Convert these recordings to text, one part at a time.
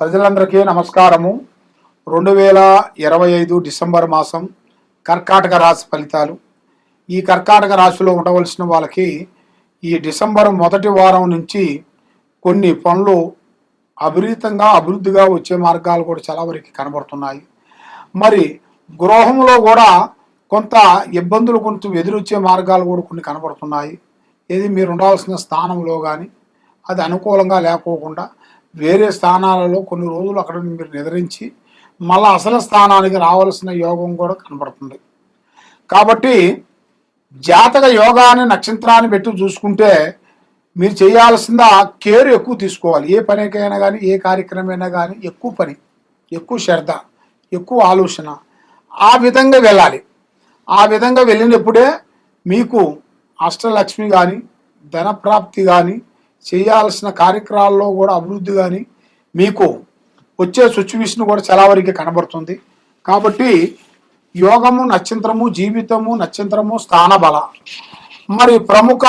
ప్రజలందరికీ నమస్కారము. రెండు వేల ఇరవై ఐదు డిసెంబర్ మాసం కర్కాటక రాశి ఫలితాలు. ఈ కర్కాటక రాశిలో ఉండవలసిన వాళ్ళకి ఈ డిసెంబర్ మొదటి వారం నుంచి కొన్ని పనులు అభిరీతంగా అభివృద్ధిగా వచ్చే మార్గాలు కూడా చాలా వరకు కనబడుతున్నాయి. మరి గృహంలో కూడా కొంత ఇబ్బందులు కొంచెం ఎదురొచ్చే మార్గాలు కూడా కొన్ని కనబడుతున్నాయి. ఏది మీరు ఉండాల్సిన స్థానంలో కానీ అది అనుకూలంగా లేకోకుండా వేరే స్థానాలలో కొన్ని రోజులు అక్కడ మీరు నిద్రించి మళ్ళీ అసలు స్థానానికి రావాల్సిన యోగం కూడా కనబడుతుంది కాబట్టి జాతక యోగాన్ని నక్షత్రాన్ని పెట్టి చూసుకుంటే మీరు చేయాల్సిందా కేర్ ఎక్కువ తీసుకోవాలి. ఏ పనికైనా కానీ ఏ కార్యక్రమైనా కానీ ఎక్కువ పని ఎక్కువ శ్రద్ధ ఎక్కువ ఆలోచన ఆ విధంగా వెళ్ళాలి. ఆ విధంగా వెళ్ళినప్పుడే మీకు అష్టలక్ష్మి కానీ ధనప్రాప్తి కానీ చేయాల్సిన కార్యక్రమాల్లో కూడా అభివృద్ధి కానీ మీకు వచ్చే సిచ్యువేషన్ కూడా చాలా వరకు కనబడుతుంది. కాబట్టి యోగము నక్షత్రము జీవితము నక్షత్రము స్థానబల మరి ప్రముఖ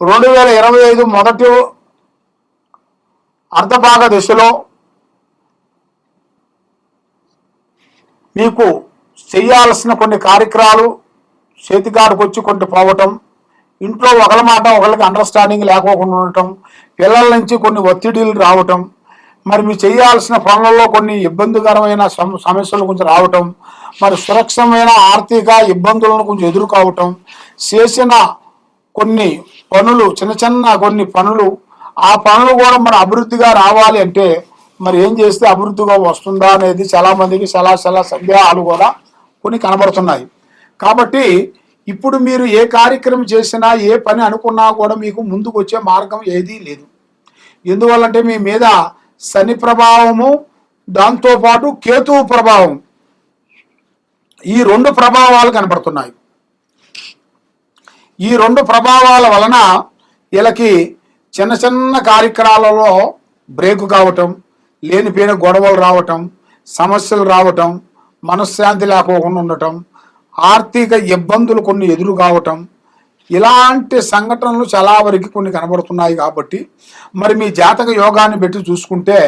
రెండు వేల ఇరవై ఐదు మొదటి అర్ధభాగ దశలో మీకు చేయాల్సిన కొన్ని కార్యక్రమాలు చేతికాడికి వచ్చి కొన్ని పోవటం ఇంట్లో ఒకరి మాట ఒకళ్ళకి అండర్స్టాండింగ్ లేకోకుండా ఉండటం పిల్లల నుంచి కొన్ని ఒత్తిడిలు రావటం మరి మీరు చేయాల్సిన పనులలో కొన్ని ఇబ్బందికరమైన సమ- సమస్యలు కొంచెం రావటం మరి సురక్షమైన ఆర్థిక ఇబ్బందులను కొంచెం ఎదుర్కోవటం చేసిన కొన్ని పనులు చిన్న చిన్న కొన్ని పనులు ఆ పనులు కూడా మన అభివృద్ధిగా రావాలి అంటే మరి ఏం చేస్తే అభివృద్ధిగా వస్తుందా అనేది చాలామందికి చాలా చాలా సందేహాలు కూడా కొన్ని కనబడుతున్నాయి. కాబట్టి ఇప్పుడు మీరు ఏ కార్యక్రమం చేసినా ఏ పని అనుకున్నా కూడా మీకు ముందుకు వచ్చే మార్గం ఏదీ లేదు. ఎందువల్లంటే మీ మీద శని ప్రభావము దాంతోపాటు కేతువు ప్రభావం. ఈ రెండు ప్రభావాలు కనపడుతున్నాయి ఈ రెండు ప్రభావాల వలన వీళ్ళకి చిన్న చిన్న కార్యక్రమాలలో బ్రేక్ కావటం లేనిపోయిన గొడవలు రావటం సమస్యలు రావటం మనశ్శాంతి లేకోకుండా ఉండటం ఆర్థిక ఇబ్బందులు కొన్ని ఎదురు కావటం ఇలాంటి సంఘటనలు చాలా వరకు కొన్ని కనబడుతున్నాయి కాబట్టి మరి మీ జాతక యోగాన్ని పెట్టి చూసుకుంటే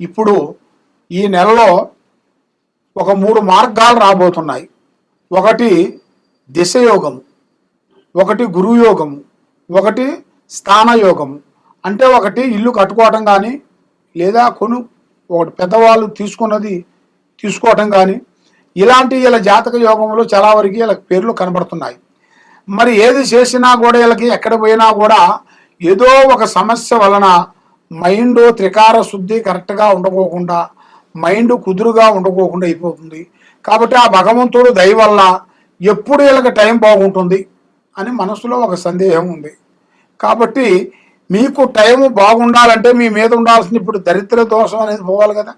ఇప్పుడు ఈ నెలలో ఒక మూడు మార్గాలు రాబోతున్నాయి. ఒకటి దిశయోగము ఒకటి గురువు యోగము ఒకటి స్థాన యోగము అంటే ఒకటి ఇల్లు కట్టుకోవటం కానీ లేదా కొను ఒకటి పెద్దవాళ్ళు తీసుకున్నది తీసుకోవటం కానీ ఇలాంటి వీళ్ళ జాతక యోగంలో చాలా వరకు వీళ్ళకి పేర్లు కనబడుతున్నాయి. మరి ఏది చేసినా కూడా వీళ్ళకి ఎక్కడ పోయినా కూడా ఏదో ఒక సమస్య వలన మైండ్ త్రికార శుద్ధి కరెక్ట్గా ఉండకోకుండా మైండ్ కుదురుగా ఉండకోకుండా అయిపోతుంది. కాబట్టి ఆ భగవంతుడు దయ వల్ల ఎప్పుడు వీళ్ళకి టైం బాగుంటుంది అని మనసులో ఒక సందేహం ఉంది. కాబట్టి మీకు టైం బాగుండాలంటే మీ మీద ఉండాల్సిన ఇప్పుడు దరిద్ర దోషం అనేది పోవాలి కదా.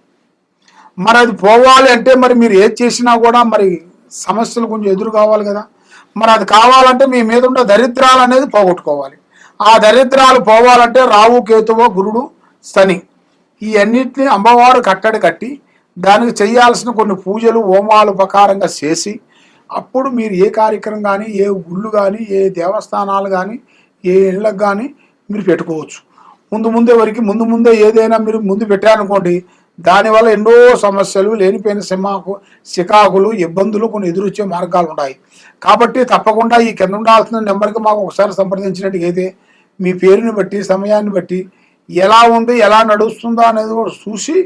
మరి అది పోవాలి అంటే మరి మీరు ఏది చేసినా కూడా మరి సమస్యలు కొంచెం ఎదురు కావాలి కదా. మరి అది కావాలంటే మీ మీద ఉన్న దరిద్రాలు అనేది పోగొట్టుకోవాలి. ఆ దరిద్రాలు పోవాలంటే రావు కేతువో గురుడు శని ఈ అన్నిటిని అమ్మవారు కట్టడి కట్టి దానికి చేయాల్సిన కొన్ని పూజలు హోమాలు ఉపకారంగా చేసి అప్పుడు మీరు ఏ కార్యక్రమం కానీ ఏ గుళ్ళు కానీ ఏ దేవస్థానాలు కానీ ఏ ఇళ్ళకు కానీ మీరు పెట్టుకోవచ్చు. ముందు ముందే వరకు ముందు ముందే ఏదైనా మీరు ముందు పెట్టారనుకోండి దానివల్ల ఎన్నో సమస్యలు లేనిపోయిన సిమాకు సికాకులు ఇబ్బందులు కొన్ని ఎదురొచ్చే మార్గాలు ఉన్నాయి. కాబట్టి తప్పకుండా ఈ కింద ఉండాల్సిన నెంబర్కి మాకు ఒకసారి సంప్రదించినట్టుగైతే మీ పేరుని బట్టి సమయాన్ని బట్టి ఎలా ఉంది ఎలా నడుస్తుందో అనేది కూడా చూసి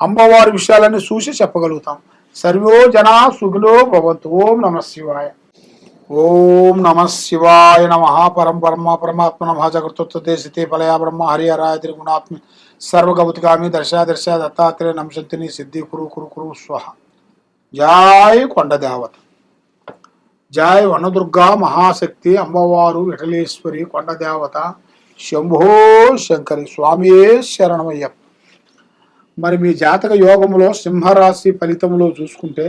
అమ్మవారి విషయాలన్నీ చూసి చెప్పగలుగుతాం. సర్వో జనా సుఖిలో భవంతు. ఓం నమ శివాయ. ఓం నమ శివాయ నమ పరం పరమ పరమాత్మ నమ జగృతత్వతే ఫలయా బ్రహ్మ హరిహరాయ త్రిగుణాత్మ సర్వగవతిగామి దర్శ దర్శ దత్తాత్రేయ నంశంతిని సిద్ధి కురు కురు కురు స్వహ. జాయ్ కొండ దేవత జాయ్ వనదుర్గా మహాశక్తి అమ్మవారు విఠలేశ్వరి కొండ దేవత శంభో శంకరి స్వామియే శరణమయ్యప్ప. మరి మీ జాతక యోగంలో సింహరాశి ఫలితంలో చూసుకుంటే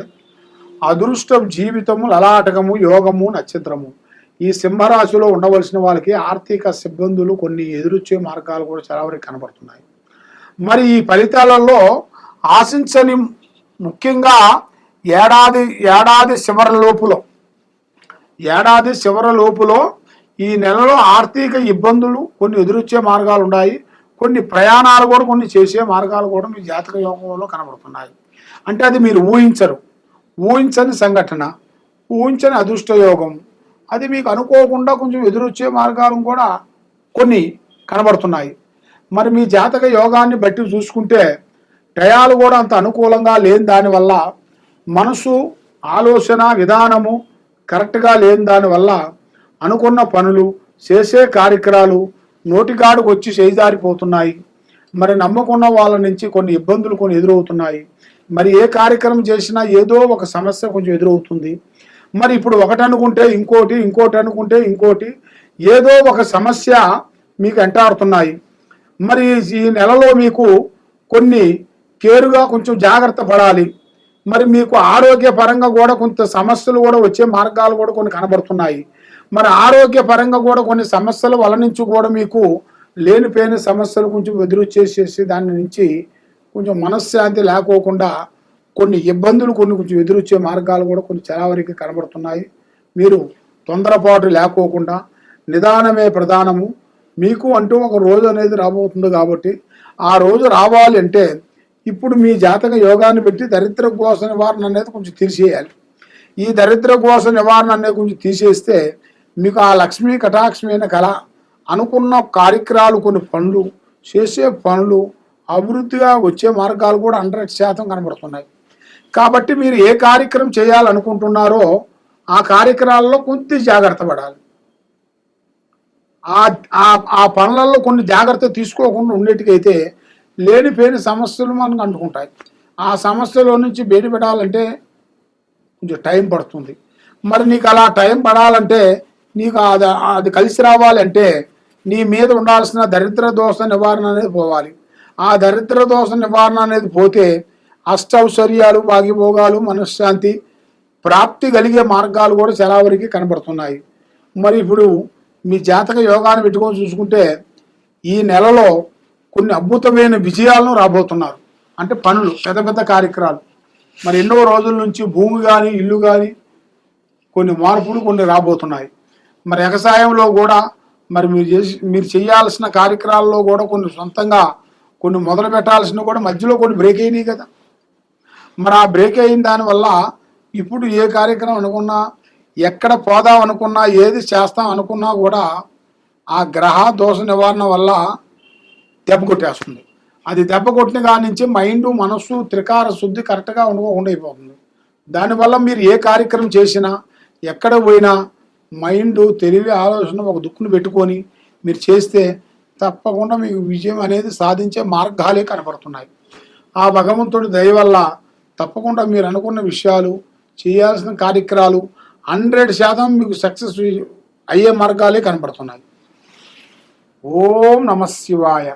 అదృష్టం జీవితము లలాటకము యోగము నక్షత్రము. ఈ సింహరాశిలో ఉండవలసిన వాళ్ళకి ఆర్థిక సిబ్బందులు కొన్ని ఎదురొచ్చే మార్గాలు కూడా చాలా వరకు కనబడుతున్నాయి. మరి ఈ ఫలితాలలో ఆశించని ముఖ్యంగా ఏడాది ఏడాది చివరి లోపులో ఏడాది చివరి లోపులో ఈ నెలలో ఆర్థిక ఇబ్బందులు కొన్ని ఎదురొచ్చే మార్గాలు ఉన్నాయి. కొన్ని ప్రయాణాలు కూడా కొన్ని చేసే మార్గాలు కూడా మీ జాతక యోగంలో కనబడుతున్నాయి. అంటే అది మీరు ఊహించరు. ఊహించని సంఘటన ఊహించని అదృష్టయోగం. అది మీకు అనుకోకుండా కొంచెం ఎదురొచ్చే మార్గాలు కూడా కొన్ని కనబడుతున్నాయి. మరి మీ జాతక యోగాన్ని బట్టి చూసుకుంటే టయాలు కూడా అంత అనుకూలంగా లేని దానివల్ల మనసు ఆలోచన విధానము కరెక్ట్గా లేని దానివల్ల అనుకున్న పనులు చేసే కార్యక్రమాలు నోటిగాడుకు వచ్చి చేజారిపోతున్నాయి మరి నమ్మకున్న వాళ్ళ నుంచి కొన్ని ఇబ్బందులు కొన్ని ఎదురవుతున్నాయి. మరి ఏ కార్యక్రమం చేసినా ఏదో ఒక సమస్య కొంచెం ఎదురవుతుంది. మరి ఇప్పుడు ఒకటి అనుకుంటే ఇంకోటి ఇంకోటి అనుకుంటే ఇంకోటి ఏదో ఒక సమస్య మీకు వెంటాడుతున్నాయి మరి ఈ నెలలో మీకు కొన్ని కేరుగా కొంచెం జాగ్రత్త పడాలి. మరి మీకు ఆరోగ్యపరంగా కూడా కొంత సమస్యలు కూడా వచ్చే మార్గాలు కూడా కొన్ని కనబడుతున్నాయి. మరి ఆరోగ్యపరంగా కూడా కొన్ని సమస్యల వల్ల నుంచి కూడా మీకు లేనిపోయిన సమస్యలు కొంచెం ఎదురు చేసేసి దాని నుంచి కొంచెం మనశ్శాంతి లేకోకుండా కొన్ని ఇబ్బందులు కొన్ని కొంచెం ఎదురొచ్చే మార్గాలు కూడా కొన్ని చలావరికి కనబడుతున్నాయి. మీరు తొందరపాటు లేకోకుండా నిదానమే ప్రధానము. మీకు అంటూ ఒక రోజు అనేది రాబోతుంది కాబట్టి ఆ రోజు రావాలి అంటే ఇప్పుడు మీ జాతక యోగాన్ని పెట్టి దరిద్ర కోస నివారణ అనేది కొంచెం తీసేయాలి ఈ దరిద్ర కోస నివారణ అనేది కొంచెం తీసేస్తే మీకు ఆ లక్ష్మీ కటాక్షమైన కళ అనుకున్న కార్యక్రమాలు కొన్ని పనులు చేసే పనులు అభివృద్ధిగా వచ్చే మార్గాలు కూడా హండ్రెడ్ శాతం కనబడుతున్నాయి. కాబట్టి మీరు ఏ కార్యక్రమం చేయాలనుకుంటున్నారో ఆ కార్యక్రమాల్లో కొంత జాగ్రత్త పడాలి. ఆ ఆ- ఆ పనులలో కొన్ని జాగ్రత్త తీసుకోకుండా ఉండేటికైతే లేనిపోయిన సమస్యలు మనకు అంటుకుంటాయి. ఆ సమస్యలో నుంచి బయటపెట్టాలంటే కొంచెం టైం పడుతుంది. మరి నీకు అలా టైం పడాలంటే నీకు అది అది కలిసి రావాలంటే నీ మీద ఉండాల్సిన దరిద్ర దోష నివారణ అనేది పోవాలి. ఆ దరిద్ర దోష నివారణ అనేది పోతే అష్టౌశ్వర్యాలు భాగ్యభోగాలు మనశ్శాంతి ప్రాప్తి కలిగే మార్గాలు కూడా చాలా వరకు కనబడుతున్నాయి. మరి ఇప్పుడు మీ జాతక యోగాన్ని పెట్టుకొని చూసుకుంటే ఈ నెలలో కొన్ని అద్భుతమైన విజయాలను రాబోతున్నారు. అంటే పనులు పెద్ద పెద్ద కార్యక్రమాలు. మరి ఎన్నో రోజుల నుంచి భూమి కానీ ఇల్లు కానీ కొన్ని మార్పులు కొన్ని రాబోతున్నాయి. మరి వ్యవసాయంలో కూడా మరి మీరు చేసి మీరు చేయాల్సిన కార్యక్రమాల్లో కూడా కొన్ని సొంతంగా కొన్ని మొదలు పెట్టాల్సిన కూడా మధ్యలో కొన్ని బ్రేక్ అయినాయి కదా. మరి ఆ బ్రేక్ అయిన దానివల్ల ఇప్పుడు ఏ కార్యక్రమం అనుకున్నా ఎక్కడ పోదాం అనుకున్నా ఏది చేస్తాం అనుకున్నా కూడా ఆ గ్రహ దోష నివారణ వల్ల దెబ్బ కొట్టేస్తుంది. అది దెబ్బ కొట్టిన కాడి నుంచి మైండ్ మనస్సు త్రికార శుద్ధి కరెక్ట్గా ఉండకుండా అయిపోతుంది. దానివల్ల మీరు ఏ కార్యక్రమం చేసినా ఎక్కడ పోయినా మైండ్ తెలివి ఆలోచన ఒక దుక్కును పెట్టుకొని మీరు చేస్తే తప్పకుండా మీకు విజయం అనేది సాధించే మార్గాలే కనపడుతున్నాయి ఆ భగవంతుడి దయ వల్ల తప్పకుండా మీరు అనుకున్న విషయాలు చేయాల్సిన కార్యక్రమాలు హండ్రెడ్ శాతం మీకు సక్సెస్ అయ్యే మార్గాలే కనపడుతున్నాయి ఓం నమ శివాయ.